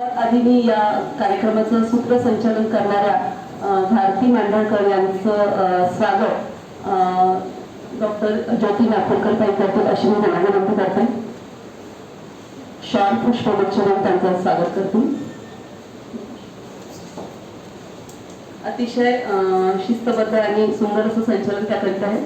आधी मी या कार्यक्रमाचं सूत्रसंचालन करणाऱ्या भारती मांडळकर यांचं स्वागत डॉक्टर ज्योती नागपूरकर ताई करतील अशी मी त्यांना विनंती करते. शाल पुष्पगुच्छने त्यांचं स्वागत करतील अतिशय शिस्तबद्ध आणि सुंदर असं संचालन त्या करीत आहे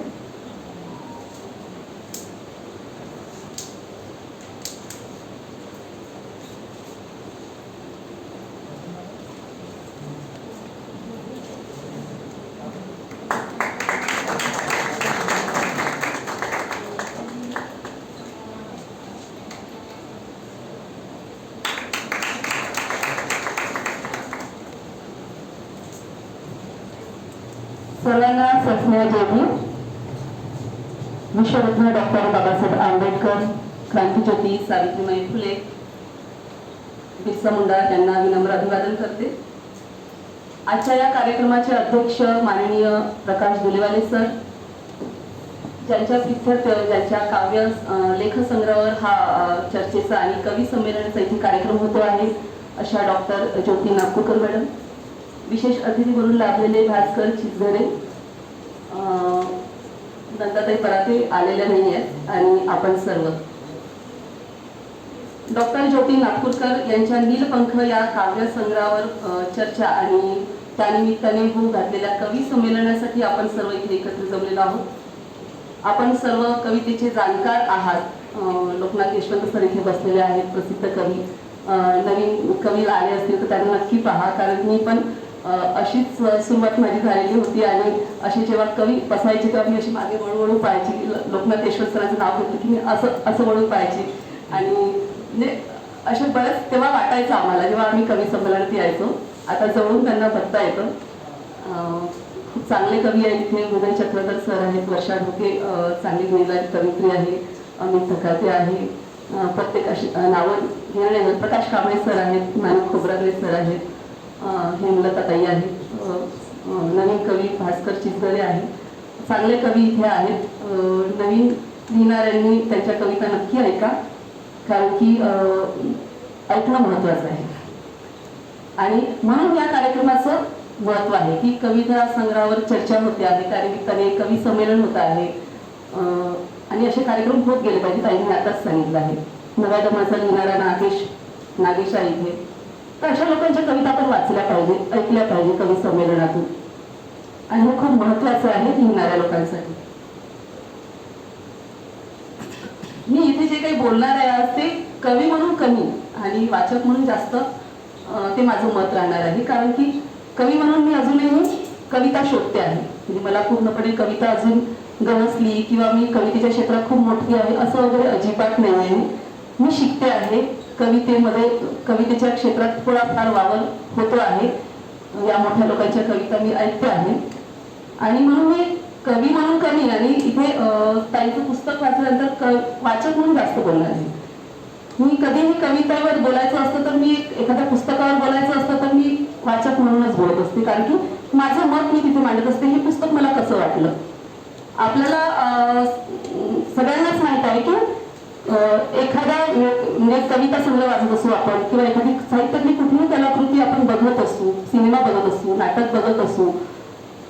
सर्वांना सस्नेह देवी विश्वरत्न डॉक्टर बाबासाहेब आंबेडकर क्रांतीज्योती सावित्रीबाई फुले बिरसा मुंडा यांना विनम्र अभिवादन करते. आजच्या या कार्यक्रमाचे अध्यक्ष माननीय प्रकाश दुलेवाले सर ज्यांच्या प्रित्यर्थ ज्यांच्या काव्य लेखसंग्रहावर हा चर्चेचा आणि कवी संमेलनाचा इथे कार्यक्रम होतो आहे अशा डॉक्टर ज्योती नागपूरकर मॅडम. विशेष अतिथी म्हणून लाभलेले भास्कर चिचघरे अं, नंदाताई पराते आलेल्या नाही आहेत आणि आपण सर्व. डॉक्टर ज्योती नागपूरकर यांच्या नीलपंख या काव्यसंग्रहावर चर्चा आणि त्यानिमित्ताने होऊ घातलेल्या कवी संमेलनासाठी आपण सर्व इथे एकत्र जमलेलो आहोत. आपण सर्व कवितेचे जाणकार आहात. लोकनाथ यशवंत सर इथे बसलेले आहेत प्रसिद्ध कवी. नवीन कवी आले असतील तर त्यांना नक्की पहा कारण मी पण अशीच सुरुवात माझी झालेली होती आणि अशी जेव्हा कवी बसायची तेव्हा मी अशी मागे वळून वळून पाहायची. की लोकनाथ सरांचं नाव घेतलं की मी असं असं वळून पाहायची. आणि म्हणजे असे बऱ्याच तेव्हा वाटायचं आम्हाला जेव्हा आम्ही कवी संमेलनात यायचो. आता जवळून त्यांना बघता येतं. खूप चांगले कवी आहेत इथे उदय चक्रधर सर आहेत वर्षा ढोके चांगली गुणगान कवित्री आहे अमित धकाते आहे. प्रत्येक अशी नावं घेणारे प्रकाश कांबळे सर आहेत मानव खोबरागळे सर आहेत. हे हेमलता ताई आहेत नवीन कवी भास्कर चिचगरे आहेत चांगले कवी इथे आहेत. नवीन लिहिणाऱ्यांनी त्यांच्या कविता नक्की ऐका. कारण की ऐकणं महत्वाचं आहे. आणि म्हणून या कार्यक्रमाचं महत्त्व आहे की कविता संग्रहावर चर्चा होते आहे त्यानिमित्ताने कवी संमेलन होत आहे. आणि असे कार्यक्रम होत गेले पाहिजे ताईंनी आताच सांगितलं आहे. नव्या दमाचा लिहिणारा नागेश नागेश आहे इथे. अशा लोकांच्या कविता पण वाचल्या पाहिजे ऐकल्या पाहिजे कवी संमेलनातून. आणि हे खूप महत्वाचं आहे लिहिणाऱ्या लोकांसाठी. मी इथे जे काही बोलणार आहे आज ते कवी म्हणून कमी आणि वाचक म्हणून जास्त ते माझं मत राहणार आहे. कारण की कवी म्हणून मी अजूनही कविता शोधते आहे. म्हणजे मला पूर्णपणे कविता अजून गवसली किंवा मी कवितेच्या क्षेत्रात खूप मोठी आहे असं वगैरे अजिबात नाही आहे. मी शिकते आहे. कवितेमध्ये कवितेच्या क्षेत्रात थोडाफार वावर होतो आहे. या मोठ्या लोकांच्या कविता मी ऐकते आहे. आणि म्हणून मी कवी म्हणून कमी आणि इथे ताईचं पुस्तक वाचल्यानंतर क वाचक म्हणून जास्त बोलणार आहे. मी कधीही कवितेवर बोलायचं असतं तर मी एखाद्या पुस्तकावर बोलायचं असतं तर मी वाचक म्हणूनच बोलत असते. कारण की माझं मत मी तिथे मांडत असते. हे पुस्तक मला कसं वाटलं? आपल्याला अं, सगळ्यांनाच माहीत आहे की अं, एखादा म्हणजे कविता संग्रह वाचत असू आपण किंवा एखादी साहित्यातली कुठलीही कलाकृती आपण बघत असू सिनेमा बघत असू नाटक बघत असू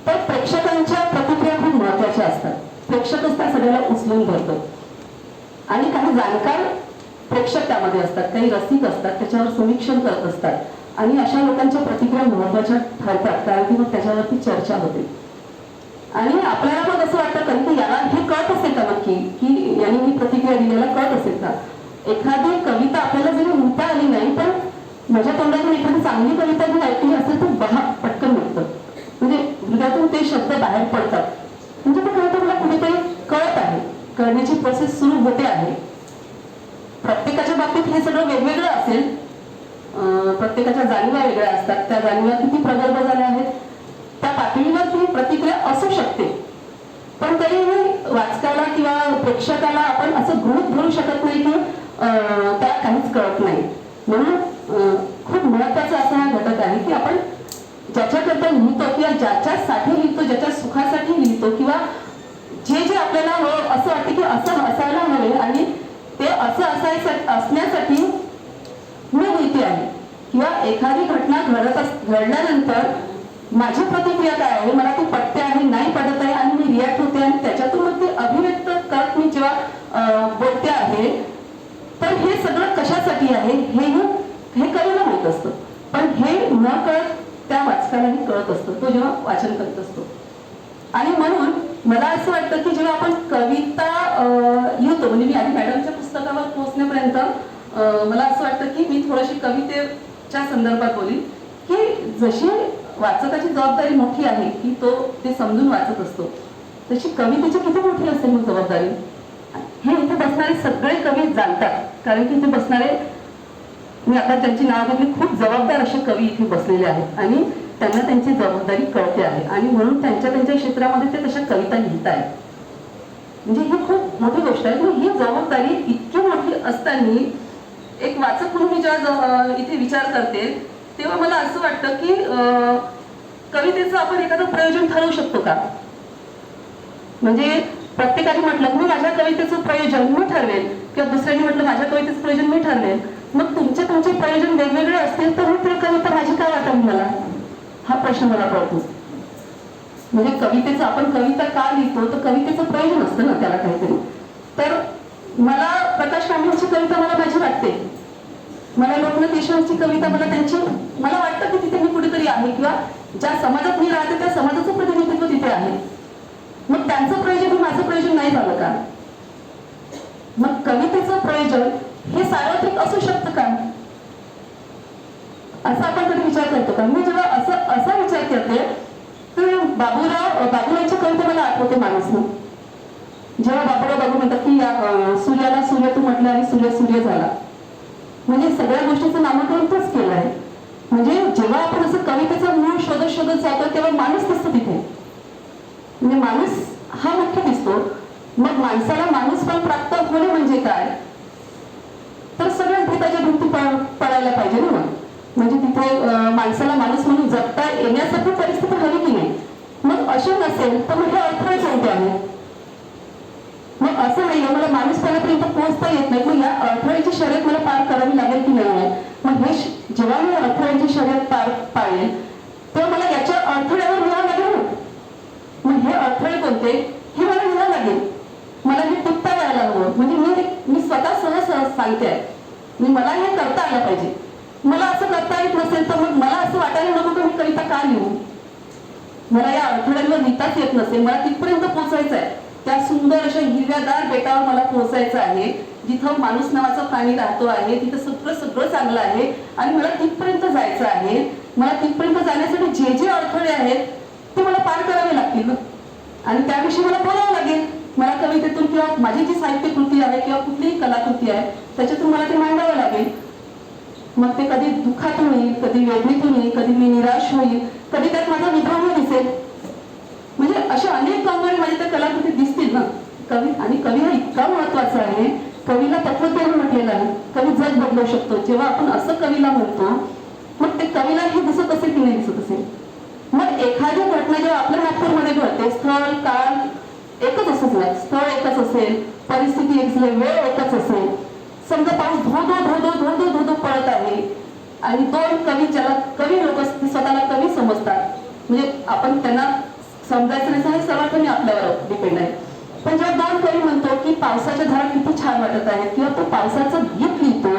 तर प्रेक्षकांच्या प्रतिक्रिया खूप महत्त्वाच्या असतात. प्रेक्षकच त्या सगळ्याला उचलून धरतात. आणि काही जाणकार प्रेक्षक त्यामध्ये असतात काही रसिक असतात त्याच्यावर समीक्षण करत असतात. आणि अशा लोकांच्या प्रतिक्रिया महत्त्वाच्या ठरतात कारण की मग त्याच्यावरती चर्चा होते. आणि आपल्याला मग असं वाटतं कारण की याला हे कळत असेल का नक्की की यांनी ही प्रतिक्रिया दिलेला कळत असेल का? एखादी कविता आपल्याला जरी म्हणता आली नाही पण माझ्या तोंडातून एखादी चांगली कविता जर ऐकली असेल तर बहा पटकन निघतं म्हणजे हृदयातून ते शब्द बाहेर पडतात. म्हणजे ते कविता मला कुठेतरी कळत आहे. कळण्याची प्रोसेस सुरू होते आहे. प्रत्येकाच्या बाबतीत हे सगळं वेगवेगळं असेल. अं, प्रत्येकाच्या जाणीवा वेगळ्या असतात. त्या जाणीवा किती प्रगल्भ झाल्या आहेत त्या पातळीवर ती प्रतिक्रिया असू शकते. पण तरी वाचकाला किंवा प्रेक्षकाला आपण असं गृहित धरू शकत नाही की त्याला काहीच कळत नाही. म्हणून खूप महत्त्वाचा असा हा घटक आहे की आपण ज्याच्याकरता लिहितो किंवा ज्याच्यासाठी लिहितो ज्याच्या सुखासाठी लिहितो किंवा जे जे आपल्याला हवं असं वाटतं की असं असायला हवे आणि ते असं असायचं असण्यासाठी मी लिहिते आहे. किंवा एखादी घटना घडत अस- घडल्यानंतर माझी प्रतिक्रिया काय आहे? मला ती पटते आहे नाही पटत आहे आणि मी रिॲक्ट होते आणि त्याच्यातून मग ते अभिव्यक्त करत मी जेव्हा बोलते आहे तर हे सगळं कशासाठी आहे? हे हे कवीला माहीत असतं. पण हे न कळत त्या वाचकालाही कळत असतं. तो जेव्हा वाचन करत असतो. आणि म्हणून मला असं वाटतं की जेव्हा आपण कविता अं, लिहितो म्हणजे मी आधी मॅडमच्या पुस्तकावर पोहोचण्यापर्यंत मला असं वाटतं की मी थोडीशी कवितेच्या संदर्भात बोलीन की जशी वाचकाची जबाबदारी मोठी आहे की तो ते समजून वाचत असतो तशी कवितेची किती मोठी असेल मग जबाबदारी? बसणारे सगळे कवी जाणतात. कारण की इथे बसणारे मी आता त्यांची नाव घेतली खूप जबाबदार असे कवी इथे बसलेले आहेत. आणि त्यांना त्यांची जबाबदारी कळते आहे. आणि म्हणून त्यांच्या त्यांच्या क्षेत्रामध्ये ते तशा कविता लिहित आहेत. म्हणजे ही खूप मोठी गोष्ट आहे. पण ही जबाबदारी इतकी मोठी असताना एक वाचक म्हणून मी जेव्हा इथे विचार करते तेव्हा मला असं वाटतं की अं, कवितेचं आपण एखादं प्रयोजन ठरवू शकतो का? म्हणजे प्रत्येकाने म्हटलं कवितेचं प्रयोजन मी ठरवेल किंवा दुसऱ्याने म्हटलं माझ्या कवितेचं प्रयोजन मी ठरवेल. मग तुमचे तुमचे प्रयोजन वेगवेगळे असतील तर मग ते कविता माझी काय वाटेल मला? हा प्रश्न मला पडतो. म्हणजे कवितेचं आपण कविता का लिहितो? तर कवितेचं प्रयोजन असतं ना त्याला काहीतरी. तर मला प्रकाश कांबळेची कविता मला माझी वाटते. मला लोकनाथ ईश्वरची कविता मला त्यांची मला वाटतं की तिथे मी कुठेतरी आहे किंवा ज्या समाजात मी राहते त्या समाजाचं प्रतिनिधित्व तिथे आहे. मग त्यांचं प्रयोजन हे माझं प्रयोजन नाही झालं का? मग कवितेचं प्रयोजन हे सार्वत्रिक असू शकतं का? असा आपण कधी विचार करतो का? मी जेव्हा असं असा विचार करते तर बाबूराव बाबूरावची कविता मला आठवते माणूस जेव्हा बाबूराव बाबू म्हणतात की या सूर्याला सूर्य तू म्हटलं आणि सूर्य सूर्य झाला. म्हणजे सगळ्या गोष्टीचं नामकरण तोच केलं आहे म्हणजे जेव्हा आपण असं कवितेचं मूळ शोधत शोधत जातो तेव्हा माणूस दिसतो तिथे. म्हणजे माणूस हा मुख्य दिसतो. मग माणसाला माणूस पण प्राप्त होणे म्हणजे काय? तर सगळ्याच भूताच्या भूती पडायला पाहिजे ना म्हणजे तिथे माणसाला माणूस म्हणून जगता येण्यासारखी परिस्थिती हवी की नाही? मग असे नसेल तर मग हे अडथळे कोणते आहे मग असं नाही मला माणूसपणापर्यंत पोहोचता येत नाही. मग या अडथळ्याची शर्यत मला पार करावी लागेल की नाही? मग हे जेव्हा मी अडथळ्याची शर्यत पार पाळेल तेव्हा मला याच्या अडथळ्यावर मिळावं लागेल मग हे अडथळे कोणते हे मला लिहावं लागेल मला हे टिपता यायला हवं म्हणजे मी मी स्वतः सहज सहज सांगते आहे. मी मला हे करता आलं पाहिजे. मला असं करता येत नसेल तर मग मला असं वाटायला नको की मी कविता का लिहू? मला या अडथळ्यांवर लिहिताच येत नसेल. मला तिथपर्यंत पोहोचायचं आहे. त्या सुंदर अशा हिरव्यादार बेटावर मला पोहोचायचं आहे. जिथं माणूस नावाचा प्राणी राहतो आहे. तिथं सगळं सगळं चांगलं आहे. आणि मला तिथपर्यंत जायचं आहे. मला तिथपर्यंत जाण्यासाठी जे जे अडथळे आहेत ते मला पार करावे लागतील. आणि त्याविषयी मला बोलावं लागेल. मला कवितेतून किंवा माझी जी साहित्य कृती आहे किंवा कुठलीही कलाकृती आहे त्याच्यातून मला ते मांडावं लागेल. मग ते कधी दुःखातून येईल कधी वेदनेतून येईल कधी मी निराश होईल कधी त्यात माझा विभ्रम दिसेल. म्हणजे अशा अनेक कंगोरे माझ्या त्या कलाकृती दिसतील ना. कवी आणि कवी हा इतका महत्त्वाचा आहे. कवीला तत्वज्ञान म्हटलेलं आहे. कवी जग बदलू शकतो. जेव्हा आपण असं कवीला म्हणतो मग ते कवीला हे दिसत असेल की नाही दिसत असेल? मग एखादी घटना जेव्हा आपल्या नागपूरमध्ये घडते स्थळ काळ एकच असंच नाही स्थळ एकच असेल परिस्थिती एक असेल वेळ एकच असेल. समजा पाऊस धो धो धो धो धो धो धो धो पडत आहे. आणि दोन कवी ज्याला कवी लोक स्वतःला कवी समजतात. म्हणजे आपण त्यांना समजायचं नाही हे सर्वांनी आपल्यावर डिपेंड आहे. पण जेव्हा दोन कवी म्हणतो की पावसाच्या धारा किती छान वाटत आहेत किंवा तो पावसाचं गीत लिहितो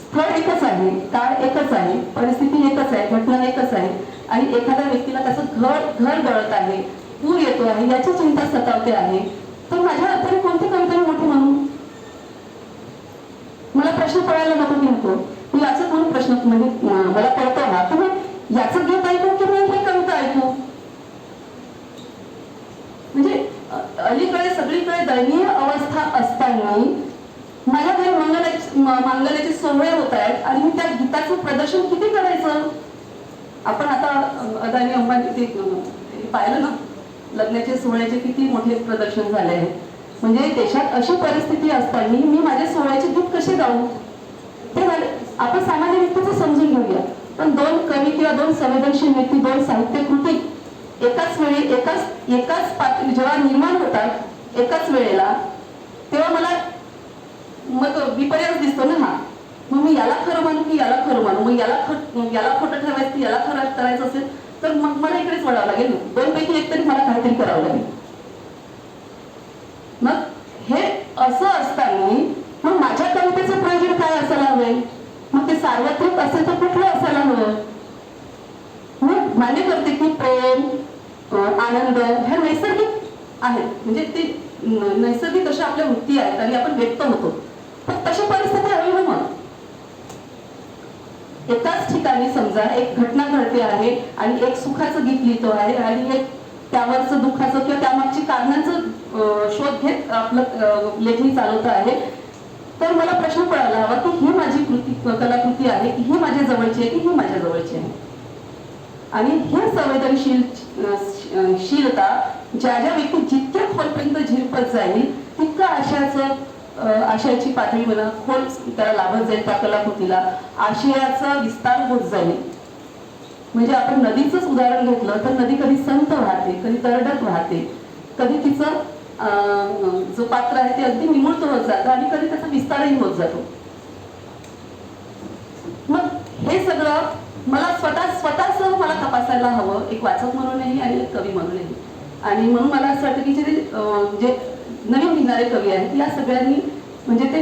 स्थळ एकच आहे काळ एकच आहे परिस्थिती एकच आहे घटना एकच आहे आणि एखाद्या व्यक्तीला त्याचं घर घर गळत आहे पूर येतो आहे याची चिंता सतावते आहे. तर माझ्या अर्थाने कोणती कविता मी मोठी म्हणू? मला प्रश्न पडायला नको की नको मी याच म्हणून प्रश्न म्हणजे मला पडतो हा. तर मग याच गीत ऐकू की मी हे कविता ऐकू. म्हणजे अलीकडे सगळीकडे दयनीय अवस्था असताना माझ्या घरी मंगलाचे मांगल्याचे सोहळे होत आहेत आणि मी त्या गीताचं प्रदर्शन किती करायचं? आपण आता अदानी अंबानी ते पाहिलं ना? लग्नाचे सोहळ्याचे किती मोठे प्रदर्शन झाले आहे. म्हणजे देशात अशी परिस्थिती असताना मी माझ्या सोहळ्याचे दूध कसे गाऊ? ते झाले आपण सामान्य व्यक्तीचं समजून घेऊया. पण दोन कवी किंवा दोन संवेदनशील व्यक्ती दोन साहित्य कृती एकाच वेळी एकाच एकाच पातळी जेव्हा निर्माण होतात एकाच वेळेला तेव्हा मला मग विपर्यास दिसतो ना हा. मग मी याला खरं मानू की याला खरं मानू? मग याला खट याला खोटं ठरवायचं याला खरं करायचं असेल तर मग मला इकडेच म्हणावं लागेल दोन पैकी एक तरी मला काहीतरी करावं लागेल. मग हे असं असताना मग माझ्या कवितेचं प्रयोजन काय असायला हवंय मग ते सार्वत्रिक असेल तर कुठलं असायला हवं? मग मान्य करते की प्रेम आनंद ह्या नैसर्गिक आहेत. म्हणजे ते नैसर्गिक अशा आपल्या वृत्ती आहेत आणि आपण व्यक्त होतो. पण तशा परिस्थिती एकाच ठिकाणी समजा एक घटना घडते आहे आणि एक सुखाचं गीत लिहितो आहे आणि एक त्यावरचं दुःखाचं किंवा त्यामागची कारणांचं शोध घेत आपलं लेखणी चालवत आहे. तर मला प्रश्न पडायला हवा की ही माझी कृती कलाकृती आहे की ही माझ्या जवळची आहे की ही माझ्या जवळची आहे? आणि हे संवेदनशील शीलता ज्या ज्या व्यक्ती जितक्या खोलपर्यंत झिरपत जाईल तितकं अशाचं आशयाची पातळी म्हणा खोल त्याला लाभत जाईल त्या कलाकृतीला आशयाचा विस्तार होत जाईल. म्हणजे आपण नदीचंच उदाहरण घेतलं तर नदी कधी संत वाहते कधी तरडत वाहते कधी तिचं जो पात्र आहे ते अगदी निमुळत होत जातं आणि कधी त्याचा विस्तारही होत जातो. मग हे सगळं मला स्वतः स्वतःच मला तपासायला हवं एक वाचक म्हणूनही आणि एक कवी म्हणूनही. आणि म्हणून मला असं वाटतं की जे जे नवीन निघणारे कवी आहेत. या सगळ्यांनी म्हणजे ते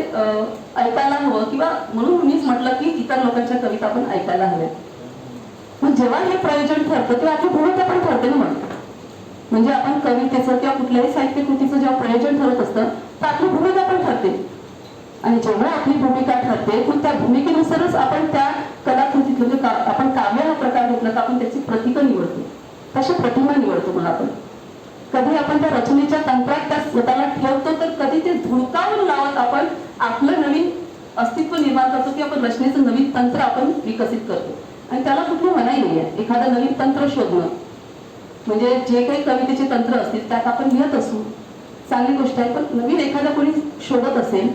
ऐकायला हवं किंवा म्हणून मीच म्हटलं की इतर लोकांच्या कविता पण ऐकायला हव्यात. मग जेव्हा हे प्रयोजन ठरतं तेव्हा आपली भूमिका पण ठरते ना मग. म्हणजे आपण कवितेचं किंवा कुठल्याही साहित्य कृतीचं जेव्हा प्रयोजन ठरत असतं तर आपली भूमिका पण ठरते. आणि जेव्हा आपली भूमिका ठरते मग त्या भूमिकेनुसारच आपण त्या कलाकृतीत म्हणजे का- आपण काव्य हा प्रकार घेतला तर आपण त्याची प्रतीकं निवडतो. तशी प्रतिमा निवडतो मग आपण. कधी आपण त्या रचनेच्या निर्माण करतो की आपण रचनेचं नवीन तंत्र आपण विकसित करतो. आणि त्याला कुठली मनाई नाही आहे एखादं नवीन तंत्र शोधणं. म्हणजे जे काही कवितेचे तंत्र असतील त्यात आपण लिहत असू. चांगली गोष्ट आहे पण नवीन एखादा कोणी शोधत असेल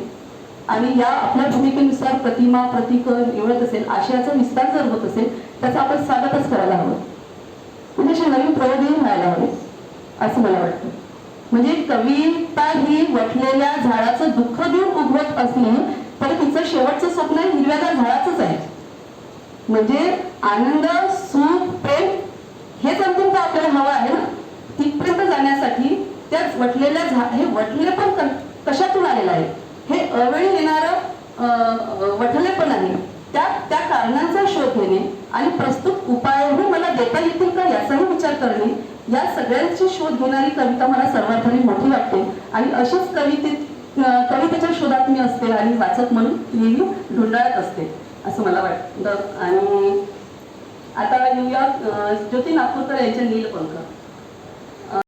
आणि या आपल्या भूमिकेनुसार प्रतिमा प्रतीक निवडत असेल आशयाचा विस्तार जर होत असेल त्याचं आपण स्वागतच करायला हवं. म्हणजे असे नवीन प्रयोगही व्हायला हवे असं मला वाटतं. म्हणजे कविता ही वटलेल्या झाडाचं दुःख देऊन उगवत असली तरी तिचं शेवटचं स्वप्न हिरव्यादार झाडाचंच आहे. म्हणजे आनंद सुख प्रेम हेच अंतिम आपल्याला हवं आहे ना? तिथपर्यंत जाण्यासाठी त्या वटलेल्या झा हे वटलेलं पण कशातून आलेलं आहे? हे अवेळी येणारं वठले पण आहे. त्या त्या कारणांचा शोध घेणे आणि प्रस्तुत उपायही मला देता येतील का याचाही विचार करणे या सगळ्यांची शोध घेणारी कविता मला सर्वार्थाने मोठी वाटते. आणि अशीच कवितेत कवितेच्या शोधात मी असते आणि वाचक म्हणून नेहमी ढुंडाळत असते असं मला वाटतं. आणि आता येऊया ज्योती नागपूरकर यांच्या नीलपंख